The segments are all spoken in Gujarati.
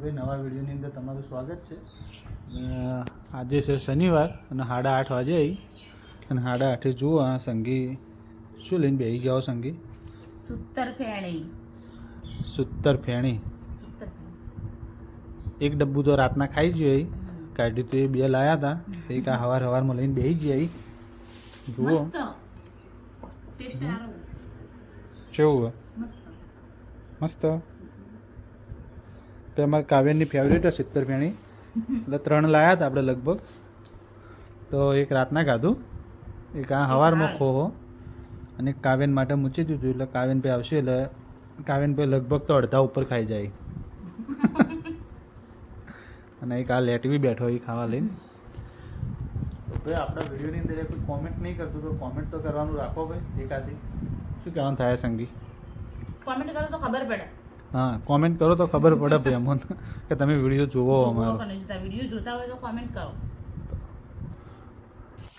ભાઈ નવા વિડીયોની અંદર તમારું સ્વાગત છે. આજે છે શનિવાર અને સાડા આઠ વાગે આવી અને સાડા આઠે જુઓ આ સંગી શું લઈને બેસી ગયા સંગી? સૂતર ફેણી. સુત્તર ફેણી. એક ડબ્બુ તો રાતના ખાઈ જ ગઈ કાઢી તો એ બે લાયા હતા તો આ હવાર હવારમાં લઈને બેસી ગયા જુઓ. કેવું મસ્ત. મસ્ત? તો એમાં કાવ્યની ફેવરેટ હશે સિત્તેર ફેણી. એટલે ત્રણ લાયા હતા આપણે લગભગ. તો એક રાતના ખાધું એક આ હવારમાં ખોવો અને કાવ્યન માટે મૂકી દીધું. એટલે કાવ્યન ભાઈ આવશે એટલે કાવ્યન ભાઈ લગભગ તો અડધા ઉપર ખાઈ જાય. અને એક આ લેટવી બેઠો એ ખાવા લઈને. તો ભાઈ આપણા વિડીયોની અંદર કોઈ કોમેન્ટ નહીં કરતું તો કોમેન્ટ તો કરવાનું રાખો ભાઈ એકાદી. શું કહેવાનું થાય સંગી? કોમેન્ટ કરો તો ખબર પડે. હા કોમેન્ટ કરો તો ખબર પડે ભાઈ અમને કે તમે વીડિયો જોવો અમારો. વીડિયો જોતા હોય તો કોમેન્ટ કરો.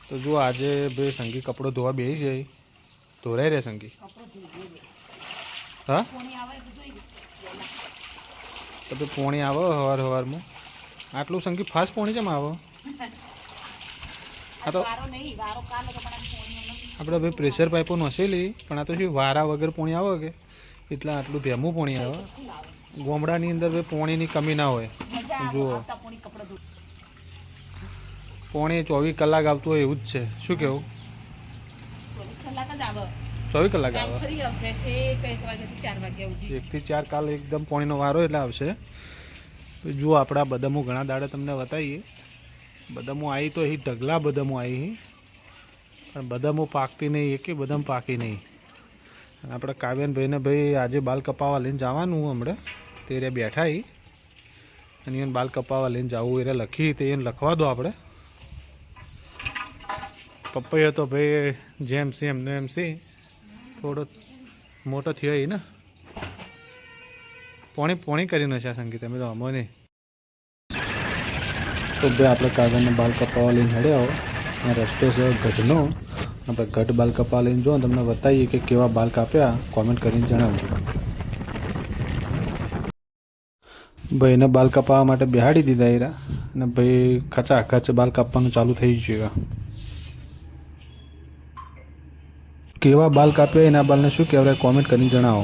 તો જો આજે ભાઈ સંગી કપડો ધોવા બેસી જાય ધોરાઈ રહે સંગી. હા? તો તો ભાઈ પોણી આવો હવાર હવારમાં. આટલું સંગી ફાસ્ટ પોણી કેમ આવો? હા તો આપણે ભાઈ પ્રેશર પાઇપો નસેલી પણ આ તો શું વારા વગર પોણી આવે કે? એટલે આટલું ધેમું પોણી આવે. ગોમડાની અંદર પોણીની કમી ના હોય. જુઓ. પોણી ચોવીસ કલાક આવતું હોય એવું જ છે. શું કેવું? ચોવીસ કલાક આવે. એકથી ચાર કાલ એકદમ પોણીનો વારો એટલે આવશે. જુઓ આપણા બદામો ઘણા દાડા તમને બતાવીએ. બદામો આવી તો એ ઢગલા બદામો આવી પણ બદામો પાકતી નહીં એકે બદામ પાકી નહીં. આપણે કાવ્યન ભાઈને ભાઈ આજે બાલ કપાવા લઈને જવાનું હમણાં. તે રે બેઠા એ અને એને બાલ કપાવા લઈને જવું એ લખી તે એને લખવા દો આપણે. પપ્પાએ તો ભાઈ જેમ સી એમને એમ સી થોડો મોટો થયો એ ને. પોણી પોણી કરીને છે સંગીત, અમે તો અમો નહીં. તો ભાઈ આપણે કાગળના બાલ કપાવા લઈને હેડ્યા હો. રસ્તો છે ગઢનો. આપણે ગઢ બાલ કપા લઈને જો તમને બતાવીએ કે કેવા બાલ કાપ્યા. કોમેન્ટ કરીને જણાવજો. ભાઈને બાલ કપાવવા માટે બિહાડી દીધા એરા અને ભાઈ, ખચા ખચ બાલ કાપવાનું ચાલુ થઈ ગયું કેવા બાલ કાપ્યા એના બાલને શું કહેવાય? કોમેન્ટ કરીને જણાવો.